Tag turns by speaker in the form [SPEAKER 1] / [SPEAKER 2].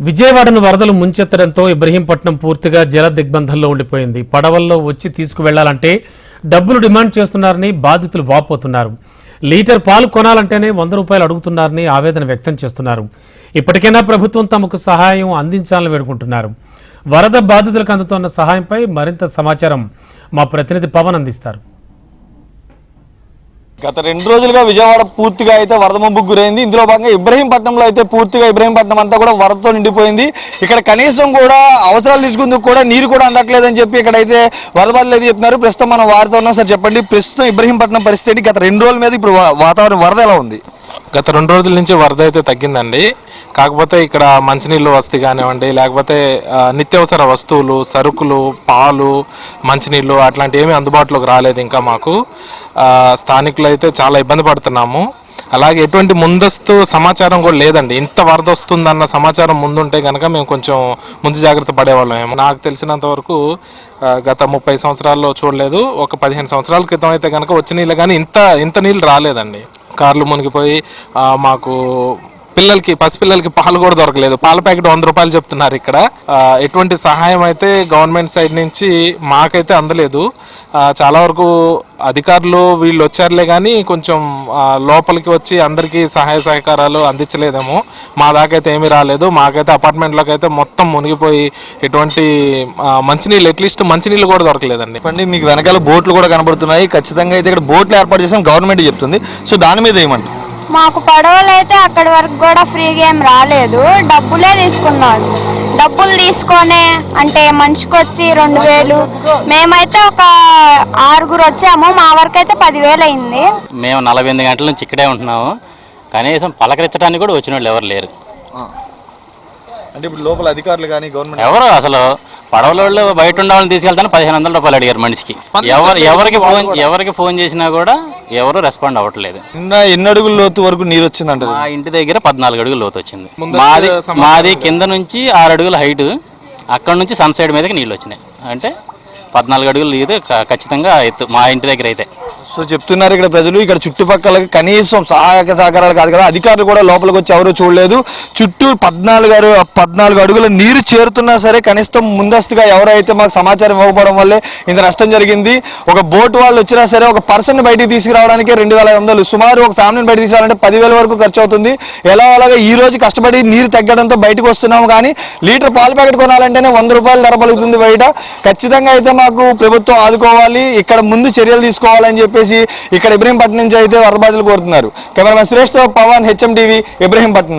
[SPEAKER 1] విజయవాడను వరదలు ముంచెత్తడంతో ఇబ్రహీంపట్నం పూర్తిగా జల దిగ్బంధంలో ఉండిపోయింది. పడవల్లో వచ్చి తీసుకువెళ్ళాలంటే డబ్బులు డిమాండ్ చేస్తున్నారని బాధితులు వాపోతున్నారు. లీటర్ పాలు కొనాలంటేనే వంద రూపాయలు అడుగుతున్నారని ఆవేదన వ్యక్తం చేస్తున్నారు. ఇప్పటికైనా ప్రభుత్వం తమకు సహాయం అందించాలని వేడుకుంటున్నారు. వరద బాధితులకు అందుతున్న సహాయంపై మరింత సమాచారం మా ప్రతినిధి పవన్ అందిస్తారు.
[SPEAKER 2] గత రెండు రోజులుగా విజయవాడ పూర్తిగా అయితే వరద ముంపుకు గురైంది. ఇందులో భాగంగా ఇబ్రహీంపట్నంలో అయితే పూర్తిగా ఇబ్రహీంపట్నం అంతా కూడా వరదతో నిండిపోయింది. ఇక్కడ కనీసం కూడా అవసరాలు తీసుకుందుకు కూడా నీరు కూడా అందట్లేదని చెప్పి ఇక్కడైతే వరద బాధలు చెప్తున్నారు. ప్రస్తుతం మనం వారితో ఉన్నాం. సార్ చెప్పండి. ప్రస్తుతం ఇబ్రహీంపట్నం పరిస్థితి గత రెండు రోజుల మీద ఇప్పుడు వాతావరణం వరద ఎలా ఉంది?
[SPEAKER 3] గత రెండు రోజుల నుంచి వరద అయితే తగ్గిందండి. కాకపోతే ఇక్కడ మంచినీళ్ళు వసతి కానివ్వండి లేకపోతే నిత్యావసర వస్తువులు సరుకులు పాలు మంచినీళ్ళు అట్లాంటివి ఏమీ అందుబాటులోకి రాలేదు ఇంకా మాకు. స్థానికులు అయితే చాలా ఇబ్బంది పడుతున్నాము. అలాగే ఎటువంటి ముందస్తు సమాచారం కూడా లేదండి. ఇంత వరద వస్తుందన్న సమాచారం ముందుంటే కనుక మేము కొంచెం ముందు జాగ్రత్త పడేవాళ్ళం ఏమో. నాకు తెలిసినంత వరకు గత ముప్పై సంవత్సరాల్లో చూడలేదు. ఒక పదిహేను సంవత్సరాల క్రితం అయితే కనుక వచ్చిన నీళ్ళు కానీ ఇంత ఇంత నీళ్ళు రాలేదండి. కార్లు మునిగిపోయి మాకు పిల్లలకి పసిపిల్లలకి పాలు కూడా దొరకలేదు. పాల ప్యాకెట్ వంద రూపాయలు చెప్తున్నారు ఇక్కడ. ఎటువంటి సహాయం అయితే గవర్నమెంట్ సైడ్ నుంచి మాకైతే అందలేదు. చాలా వరకు అధికారులు వీళ్ళు వచ్చారులే కానీ కొంచెం లోపలికి వచ్చి అందరికీ సహాయ సహకారాలు అందించలేదేమో. మా దాకైతే ఏమీ రాలేదు. మాకైతే అపార్ట్మెంట్లోకి అయితే మొత్తం మునిగిపోయి ఎటువంటి మంచినీళ్ళు అట్లీస్ట్ మంచినీళ్ళు కూడా దొరకలేదండి.
[SPEAKER 2] చెప్పండి మీకు వెనకాల బోట్లు కూడా కనబడుతున్నాయి. ఖచ్చితంగా అయితే ఇక్కడ బోట్లు ఏర్పాటు చేసాం గవర్నమెంట్ చెప్తుంది. సో దాని మీద ఏమంటారు?
[SPEAKER 4] మాకు పడవలు అయితే అక్కడి వరకు కూడా ఫ్రీగా ఏం రాలేదు. డబ్బులే తీసుకున్నాడు డబ్బులు తీసుకొని అంటే మనిషికి వచ్చి రెండు వేలు. మేమైతే ఒక ఆరుగురు వచ్చాము. మా వరకు అయితే పదివేలు అయింది.
[SPEAKER 5] మేము నలభై ఎనిమిది గంటల నుంచి ఇక్కడే ఉంటున్నాము. కనీసం పలకరించడానికి కూడా వచ్చిన వాళ్ళు ఎవరు లేరు.
[SPEAKER 2] అంటే ఇప్పుడు లోపల అధికారులు కానీ గవర్నమెంట్
[SPEAKER 5] ఎవరు అసలు పడవల వాళ్ళు బయట వాళ్ళని తీసుకెళ్తాను పదిహేను వందల రూపాయలు అడిగారు మనిషికి. ఎవరు ఎవరికి ఫోన్ ఎవరికి ఫోన్ చేసినా కూడా ఎవరు రెస్పాండ్ అవ్వట్లేదు.
[SPEAKER 2] నిన్న ఎన్ని అడుగుల లోతు వరకు నీరు వచ్చిందంటారు
[SPEAKER 5] మా ఇంటి దగ్గర పద్నాలుగు అడుగులు లోతు వచ్చింది. మాది మాది కింద నుంచి ఆరు అడుగుల హైట్ అక్కడ నుంచి సన్ సైడ్ మీదకి నీళ్ళు వచ్చినాయి. అంటే పద్నాలుగు అడుగులు ఇది ఖచ్చితంగా ఎత్తు మా ఇంటి దగ్గర అయితే.
[SPEAKER 2] సో చెప్తున్నారు ఇక్కడ ప్రజలు ఇక్కడ చుట్టుపక్కల కనీసం సహాయక సహకారాలు కాదు కదా అధికారులు కూడా లోపలికి వచ్చి ఎవరు చూడలేదు. చుట్టూ పద్నాలుగు అడు పద్నాలుగు అడుగుల నీరు చేరుతున్నా సరే కనీసం ముందస్తుగా ఎవరైతే మాకు సమాచారం ఇవ్వకపోవడం వల్లే ఇంత నష్టం జరిగింది. ఒక బోట్ వాళ్ళు వచ్చినా సరే ఒక పర్సన్ బయటికి తీసుకురావడానికి రెండు వేల ఐదు వందలు సుమారు ఒక ఫ్యామిలీని బయటికి తీసుకురావాలంటే పదివేల వరకు ఖర్చు అవుతుంది. ఎలా అలాగా ఈ రోజు కష్టపడి నీరు తగ్గడంతో బయటకు వస్తున్నాము కానీ లీటర్ పాల ప్యాకెట్ కొనాలంటేనే వంద రూపాయలు ధర పలుకుతుంది బయట. ఖచ్చితంగా అయితే మాకు ప్రభుత్వం ఆదుకోవాలి ఇక్కడ ముందు చర్యలు తీసుకోవాలని చెప్పి చేసి ఇక్కడ ఇబ్రహీంపట్నం నుంచి అయితే వరద బాధితులు కోరుతున్నారు. కెమెరామెన్ సురేష్తో పవన్ హెచ్ఎం టీవీ ఇబ్రహీంపట్నం